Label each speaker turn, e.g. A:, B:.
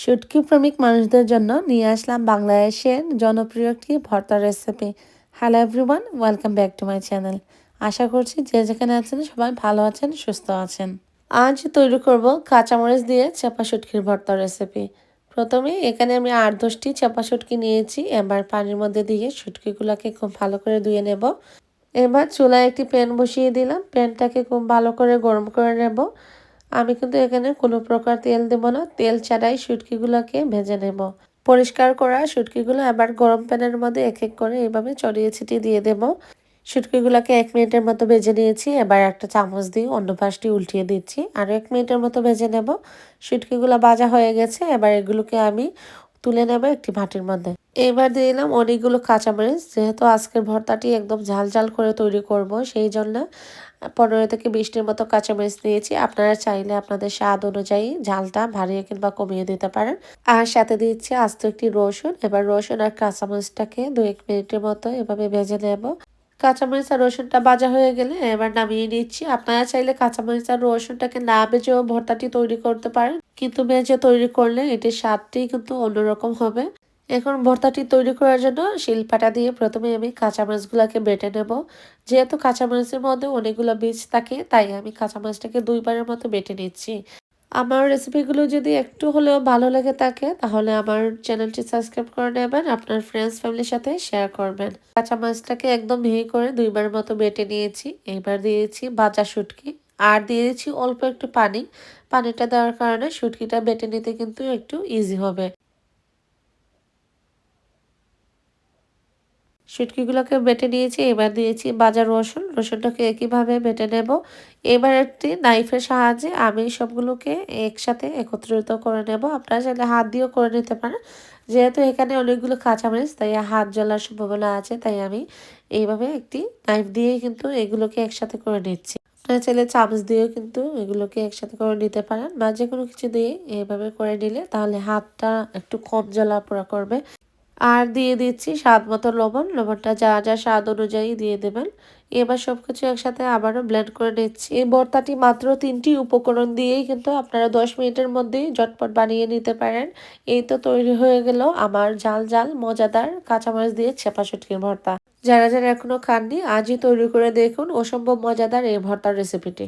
A: শুটকি প্রেমিক মানুষদের জন্য নিয়ে আসলাম বাংলাদেশের জনপ্রিয় একটি bharta recipe hello everyone welcome back to my channel আশা করছি যে যেখানে আছেন সবাই ভালো আছেন, সুস্থ আছেন। আজ তৈরি করব কাঁচামরিচ দিয়ে চাপা শুটকির ভর্তা রেসিপি প্রথমে এখানে আমি আট দশটি চাপা শুটকি নিয়েছি। এবার পানির মধ্যে দিয়ে শুটকিগুলোকে খুব ভালো করে ধুয়ে নেব। এবার চুলায় একটি প্যান বসিয়ে দিলাম। প্যানটাকে খুব ভালো করে গরম করে নেব। আমি কিন্তু এখানে কোনো প্রকার তেল দেব না। তেল ছাড়াই শুটকিগুলোকে ভেজে নেব। পরিষ্কার করা শুটকিগুলো আবার গরম প্যানের মধ্যে এক এক করে এভাবে চড়িয়ে ছিটিয়ে দিয়ে দেব। শুটকিগুলোকে এক মিনিটের মতো ভেজে নিয়েছি। এবার একটা চামচ দিয়ে অন্য পাশটি উল্টিয়ে দিচ্ছি। আর এক মিনিটের মতো ভেজে নেব। শুটকিগুলো ভাজা হয়ে গেছে। এবার এগুলোকে আমি তুলে নেব একটি ভাটির মধ্যে। এবার দিয়ে দিলাম অনেকগুলো কাঁচামরিচ। যেহেতু আজকের ভর্তাটি একদম ঝাল ঝাল করে তৈরি করব, সেই জন্য পনেরো থেকে বিশটির মতো কাঁচামরিচ নিয়েছি আপনারা চাইলে আপনাদের স্বাদ অনুযায়ী ঝালটা ভারিয়ে কিংবা কমিয়ে দিতে পারেন। আর সাথে দিচ্ছি আস্ত একটি রসুন। এবার রসুন আর কাঁচামরিচটাকে দু এক মিনিটের মতো এভাবে ভেজে নেব। কাঁচামরিচ আর রসুনটা ভাজা হয়ে গেলে এবার নামিয়ে নিচ্ছি। আপনারা চাইলে কাঁচামরিচ আর রসুনটাকে না বেজেও ভর্তাটি তৈরি করতে পারেন। কিন্তু বেজে তৈরি করলে এটির স্বাদটি কিন্তু অন্যরকম হবে। এখন ভর্তাটি তৈরি করার জন্য শিলপাটা দিয়ে প্রথমে আমি কাঁচামরিচগুলোকে বেটে নেব। যেহেতু কাঁচামরিচের মধ্যে অনেকগুলো বীজ থাকে, তাই আমি কাঁচামরিচটাকে দুইবারের মতো বেটে নিচ্ছি। আমার রেসিপিগুলো যদি একটু হলেও ভালো লেগে থাকে, তাহলে আমার চ্যানেলটি সাবস্ক্রাইব করে নেবেন, আপনার ফ্রেন্ডস ফ্যামিলির সাথে শেয়ার করবেন। কাঁচা মাছটাকে একদম মিহি করে দুইবার মতো বেটে নিয়েছি। এইবার দিয়েছি বাজা শুটকি। আর দিয়েছি অল্প একটু পানি। পানিটা দেওয়ার কারণে শুটকিটা বেটে নিতে কিন্তু একটু ইজি হবে। শুটকিগুলোকে বেটে নিয়েছি, এবার দিয়েছি বাজার রসুন। রসুনটাকে একইভাবে বেটে নেব। এবার একটি নাইফের সাহায্যে আমি সবগুলোকে একসাথে একত্রিত করে নেব। আপনারা চাইলে হাত দিয়েও করে নিতে পারেন। যেহেতু এখানে অনেকগুলো কাঁচামরিচ, তাই হাত জ্বলার সম্ভাবনা আছে, তাই আমি এইভাবে একটি নাইফ দিয়েই কিন্তু এগুলোকে একসাথে করে নিচ্ছি। আপনারা চাইলে চামচ দিয়েও কিন্তু এগুলোকে একসাথে করে নিতে পারেন, বা যে কোনো কিছু দিয়ে এইভাবে করে নিলে তাহলে হাতটা একটু কম জ্বলা পোড়া করবে। আর দিয়ে দিচ্ছি স্বাদ মতো লবণ। লবণটা যা যা স্বাদ অনুযায়ী দিয়ে দেবেন। এবার সব কিছু একসাথে আবারও ব্লেন্ড করে নিচ্ছি। এই ভর্তাটি মাত্র তিনটি উপকরণ দিয়েই কিন্তু আপনারা দশ মিনিটের মধ্যেই ঝটপট বানিয়ে নিতে পারেন। এই তো তৈরি হয়ে গেল আমার জাল জাল মজাদার কাঁচামরিচ দিয়ে ছেপা শুটকির ভর্তা। যারা যারা এখনও খাননি, আজই তৈরি করে দেখুন অসম্ভব মজাদার এই ভর্তার রেসিপিটি